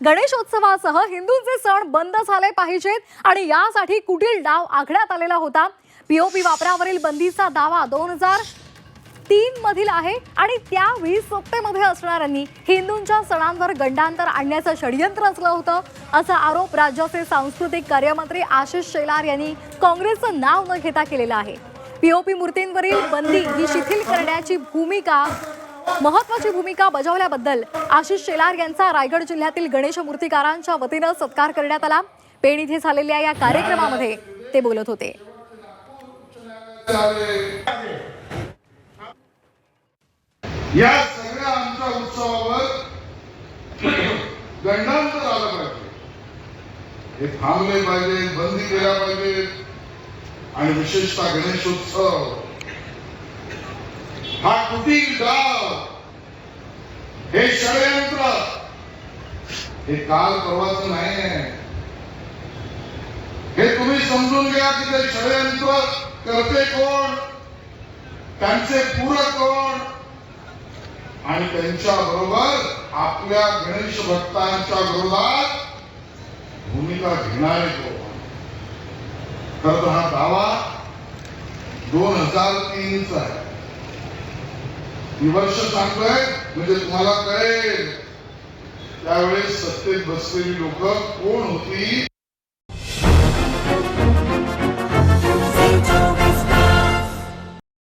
गणेशोत्सवासह हिंदूंचे सण बंद झाले पाहिजेत आणि यासाठी कुटील डाव आखण्यात आलेला होता. पीओपी वापरावरील बंदीचा दावा दोन हजार तीन मधील आहे आणि त्यावेळी सत्तेमध्ये असणाऱ्यांनी हिंदूंच्या सणांवर गंडांतर आणण्याचं षडयंत्र असलं होतं. असा आरोप राज्याचे सांस्कृतिक कार्यमंत्री आशिष शेलार यांनी काँग्रेसचं नाव न घेता केलेला आहे. पीओपी मूर्तींवरील बंदी ही शिथिल करण्याची भूमिका महत्वाची भूमिका बजावल्याबद्दल आशिष शेलार यांचा रायगड जिल्ह्यातील गणेश मूर्तीकारांच्या वतीनं सत्कार करण्यात आला. पेण इथे झालेल्या या कार्यक्रमामध्ये ते बोलत होते. या सगळ्या आमच्या उत्सवावर दंडांत आलं पाहिजे. हे थांबले पाहिजे बंदी केल्या पाहिजे. आणि विशेषतः गणेशोत्सव हा कुटील डाव हे षडयंत्र. हे काल परवाच नाही हे तुम्ही समजून घ्या की ते षडयंत्र करते कोण? त्यांचे पूरक कोण? आणि त्यांच्या बरोबर आपल्या गणेश भक्तांच्या विरोधात भूमिका घेणारे कोण? तर हा दावा दोन हजार तीनचा आहे. मी वर्ष सांगतोय म्हणजे तुम्हाला कळेल. त्यावेळेस सत्तेत बसलेली लोक कोण होती?